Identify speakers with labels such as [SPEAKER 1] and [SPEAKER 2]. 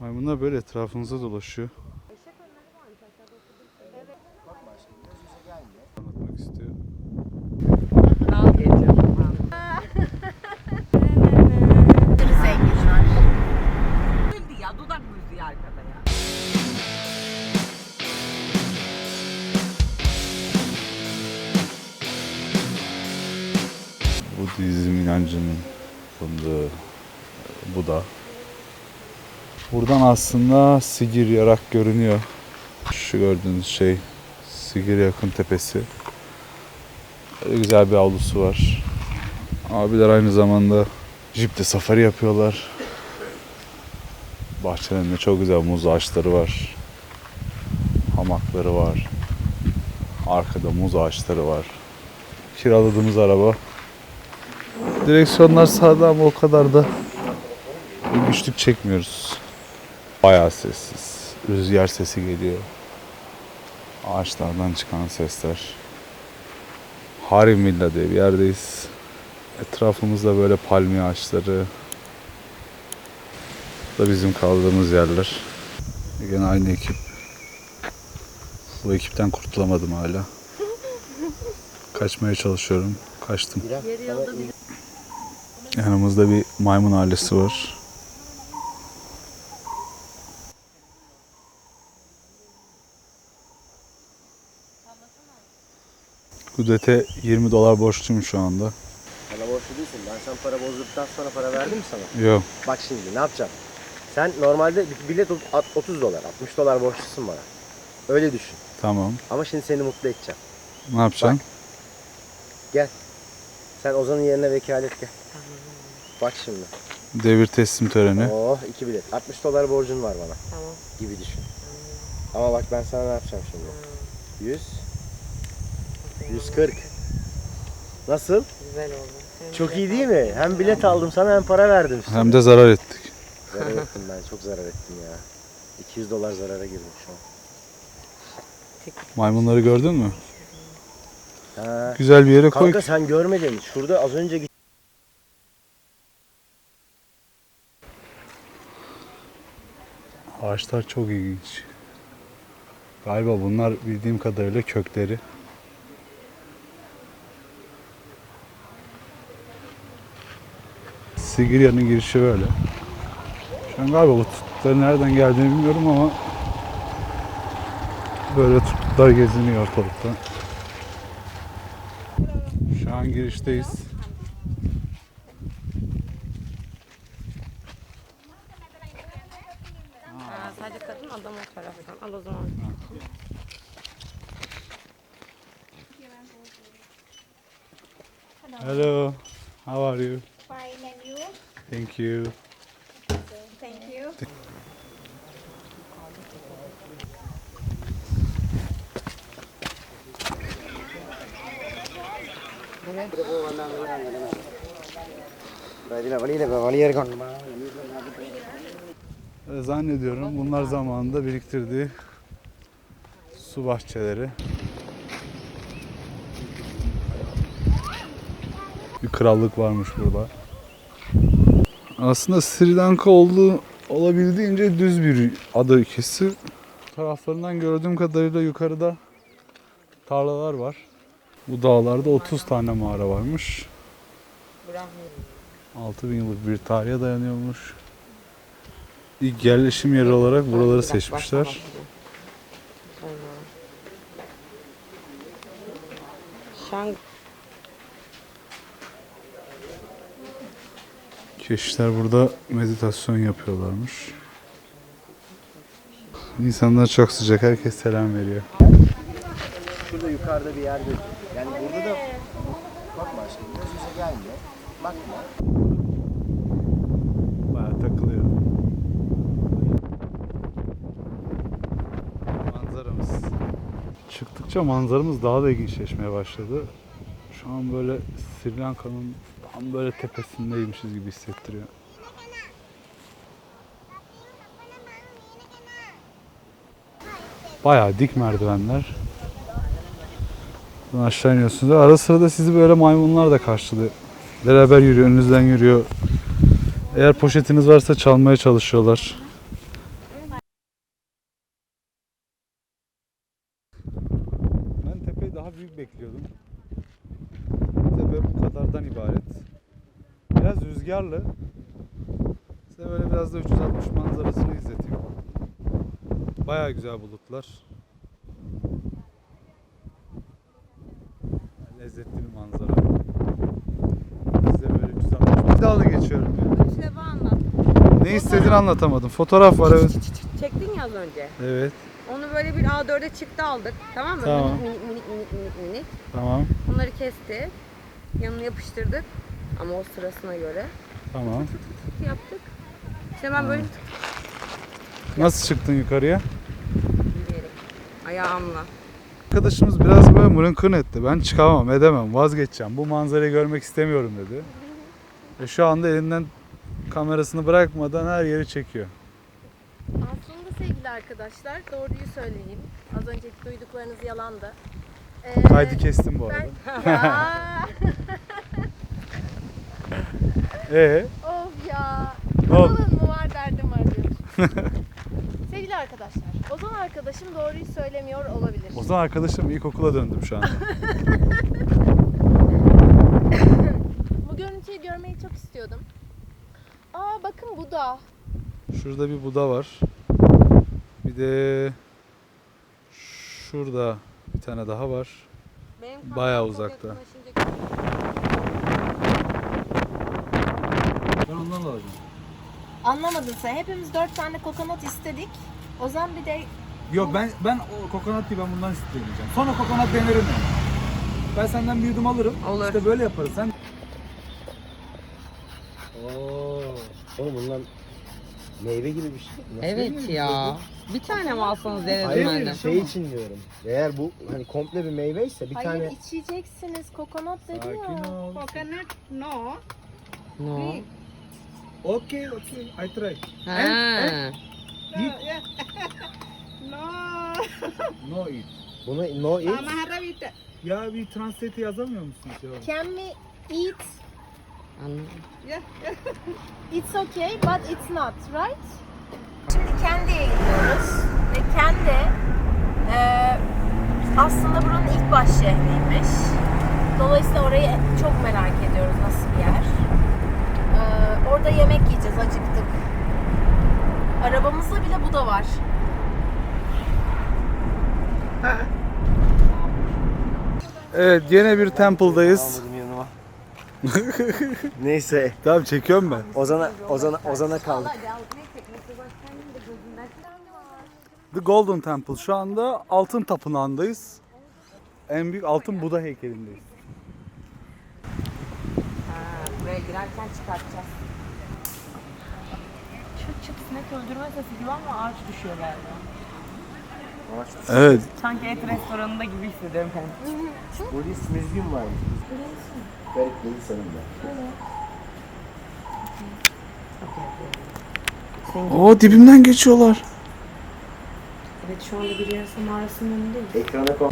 [SPEAKER 1] Maymunlar böyle etrafınıza dolaşıyor. Fındığı bu da. Buradan aslında Sigir yarak görünüyor. Şu gördüğünüz şey Sigir yakın tepesi. Böyle güzel bir avlusu var. Abiler aynı zamanda jipte safari yapıyorlar. Bahçelerinde çok güzel muz ağaçları var. Hamakları var. Arkada muz ağaçları var. Kiraladığımız araba Direksiyonlar sağda ama o kadar da bir güçlük çekmiyoruz. Bayağı sessiz. Rüzgar sesi geliyor. Ağaçlardan çıkan sesler. Harim Villa diye bir yerdeyiz. Etrafımızda böyle palmiye ağaçları. Bu da bizim kaldığımız yerler. Yine aynı ekip. Bu ekipten kurtulamadım hala. Kaçmaya çalışıyorum. Kaçtım. Yanımızda bir maymun ailesi var. Kudret'e 20 dolar borçluyum şu anda.
[SPEAKER 2] Bana borçlu değilsin. Ben sen para bozduktan sonra para verdim mi sana?
[SPEAKER 1] Yok.
[SPEAKER 2] Bak şimdi ne yapacağım? Sen normalde bilet ot- 30 dolar, 60 dolar borçlusun bana. Öyle düşün.
[SPEAKER 1] Tamam.
[SPEAKER 2] Ama şimdi seni mutlu edeceğim.
[SPEAKER 1] Ne yapacaksın?
[SPEAKER 2] Sen Ozan'ın yerine vekalet gel. Bak şimdi.
[SPEAKER 1] Devir teslim töreni.
[SPEAKER 2] Oh iki bilet. 60 dolar borcun var bana
[SPEAKER 3] Tamam.
[SPEAKER 2] gibi düşün. Ama bak ben sana ne yapacağım şimdi. 100 140 Nasıl?
[SPEAKER 3] Güzel oldu. Hem
[SPEAKER 2] Çok iyi değil mi? Hem bilet aldım sana hem para verdim üstüne.
[SPEAKER 1] Hem de zarar ettik.
[SPEAKER 2] Zarar ettim ben. Çok zarar ettim ya. 200 dolar zarara girdim şu an.
[SPEAKER 1] Maymunları gördün mü?
[SPEAKER 2] Ha.
[SPEAKER 1] Güzel bir yere koy.
[SPEAKER 2] Kanka sen görmedin. Şurada az önce git.
[SPEAKER 1] Ağaçlar çok ilginç. Galiba bunlar bildiğim kadarıyla kökleri. Sigirya'nın girişi böyle. Şu an galiba bu tuttukların nereden geldiğini bilmiyorum ama böyle tuttuklar geziniyor ortalıkta. An girişteyiz.
[SPEAKER 3] Ha, sadece kadın adam o taraftan. Al o zaman.
[SPEAKER 1] Hello, how are you?
[SPEAKER 4] Fine and you?
[SPEAKER 1] Thank you.
[SPEAKER 4] Thank you.
[SPEAKER 1] Ee, Zannediyorum bunlar zamanında biriktirdiği su bahçeleri. Bir krallık varmış burada. Aslında Sri Lanka olduğu olabildiğince düz bir ada ülkesi. Taraflarından gördüğüm kadarıyla yukarıda tarlalar var. Bu dağlarda 30 tane mağara varmış.
[SPEAKER 3] Brahmi.
[SPEAKER 1] 6000 yıllık bir tarihe dayanıyormuş. İlk yerleşim yeri olarak buraları seçmişler. Keşişler burada meditasyon yapıyorlarmış. İnsanlar çok sıcak, herkes selam veriyor.
[SPEAKER 2] Şurada yukarıda bir yerde. Yani burada da bakma gelme. Bakma.
[SPEAKER 1] Bayağı takılıyor. Manzaramız. Çıktıkça manzaramız daha da ilginçleşmeye başladı. Şu an böyle Sri Lanka'nın tam böyle tepesindeymişiz gibi hissettiriyor. Bayağı dik merdivenler. Buradan aşağı iniyorsunuz. Ara sıra da sizi böyle maymunlar da karşılıyor. Beraber yürüyor, önünüzden yürüyor. Eğer poşetiniz varsa çalmaya çalışıyorlar. Ben tepeyi daha büyük bekliyordum. Tepe bu kadardan ibaret. Biraz rüzgarlı. Size böyle biraz da 360 manzarasını izleteyim. Baya güzel bulutlar. Lezzetli bir manzara. Size böyle 360 Bir dalga geçiyorum ya.
[SPEAKER 3] Üç defa anlat.
[SPEAKER 1] Ne istediğini anlatamadım. Fotoğraf var evet.
[SPEAKER 3] Çektin ya az önce.
[SPEAKER 1] Evet.
[SPEAKER 3] Onu böyle bir A4'e çıktı aldık. Tamam mı?
[SPEAKER 1] Tamam.
[SPEAKER 3] Minik minik minik minik minik.
[SPEAKER 1] Tamam.
[SPEAKER 3] Onları kesti. Yanına yapıştırdık. Ama o sırasına göre
[SPEAKER 1] Tamam.
[SPEAKER 3] yaptık. İşte ben böyle
[SPEAKER 1] Nasıl çıktın yukarıya?
[SPEAKER 3] yürüyerek. Ayağımla.
[SPEAKER 1] Arkadaşımız biraz böyle mırınkın etti. Ben çıkamam, edemem, vazgeçeceğim. Bu manzarayı görmek istemiyorum dedi. Ve şu anda elinden kamerasını bırakmadan her yeri çekiyor.
[SPEAKER 5] Aslında sevgili arkadaşlar doğruyu söyleyeyim. Az önceki duyduklarınız yalandı. Ee,
[SPEAKER 1] Kaydı kestim bu arada.
[SPEAKER 5] ben... Ya,
[SPEAKER 1] Ee,
[SPEAKER 5] of ya.
[SPEAKER 1] ne oldu?
[SPEAKER 5] Mı var derdim var diyor. sevgili arkadaşlar, Ozan arkadaşım doğruyu söylemiyor olabilir.
[SPEAKER 1] O zaman arkadaşım ilkokula döndüm şu anda.
[SPEAKER 5] Bu görüntüyü görmeyi çok istiyordum. Aa bakın bu da.
[SPEAKER 1] Şurada bir Buda var. Bir de şurada bir tane daha var.
[SPEAKER 3] Benim
[SPEAKER 1] Bayağı uzakta. Ben ondan alacağım.
[SPEAKER 5] Anlamadın sen. Hepimiz dört tane kokonat istedik. Ozan bir de
[SPEAKER 1] Yok ben ben o kokonat değil ben bundan isteyeceğim. Sonra kokonat denerim ben. Ben senden bir yudum alırım.
[SPEAKER 3] Olur.
[SPEAKER 1] İşte böyle yaparız. Sen
[SPEAKER 2] Oo. Oğlum bundan meyve gibi bir şey. Nasıl
[SPEAKER 3] Evet
[SPEAKER 2] meyve?
[SPEAKER 3] ya. Bir tane mi alsanız denedim
[SPEAKER 2] Hayır
[SPEAKER 3] ben de.
[SPEAKER 2] şey için diyorum. Eğer bu hani komple bir meyveyse bir
[SPEAKER 5] hayır
[SPEAKER 2] tane
[SPEAKER 5] içeceksiniz. Kokonat dedi
[SPEAKER 1] sakin
[SPEAKER 5] ya.
[SPEAKER 1] ol.
[SPEAKER 3] No.
[SPEAKER 1] Okay, okay. I try.
[SPEAKER 3] Ha.
[SPEAKER 1] No eat.
[SPEAKER 2] bunu no eat.
[SPEAKER 1] Ya bir translate yazamıyor musunuz ya?
[SPEAKER 5] Can we eat?
[SPEAKER 3] Anladım.
[SPEAKER 5] It's okay but it's not, right? Şimdi Kendi'ye gidiyoruz ve Kendi eee, aslında buranın ilk baş şehriymiş. Dolayısıyla orayı çok merak ediyoruz nasıl bir yer. Eee, orada yemek yiyeceğiz, acıktık. Arabamızda bile bu da var.
[SPEAKER 1] Evet yine bir temple'dayız.
[SPEAKER 2] Almadım yanıma. Neyse.
[SPEAKER 1] Tamam çekiyorum ben.
[SPEAKER 2] Ozan'a Ozan'a Ozan'a kaldık.
[SPEAKER 1] The Golden Temple. Şu anda altın tapınağındayız. En büyük altın Buda heykelindeyiz.
[SPEAKER 3] Ha, buraya girerken çıkartacağız. Çıt çıt sinek öldürme sesi gibi ama ağaç düşüyor galiba.
[SPEAKER 1] Evet.
[SPEAKER 3] Sanki et restoranında gibi hissediyorum kendimi.
[SPEAKER 2] Polis müzgün varmış. Garip değil sanırım
[SPEAKER 1] Oo dibimden geçiyorlar.
[SPEAKER 3] Evet şu anda bir yarasa mağarasının önündeyiz.
[SPEAKER 2] Ekrana kom.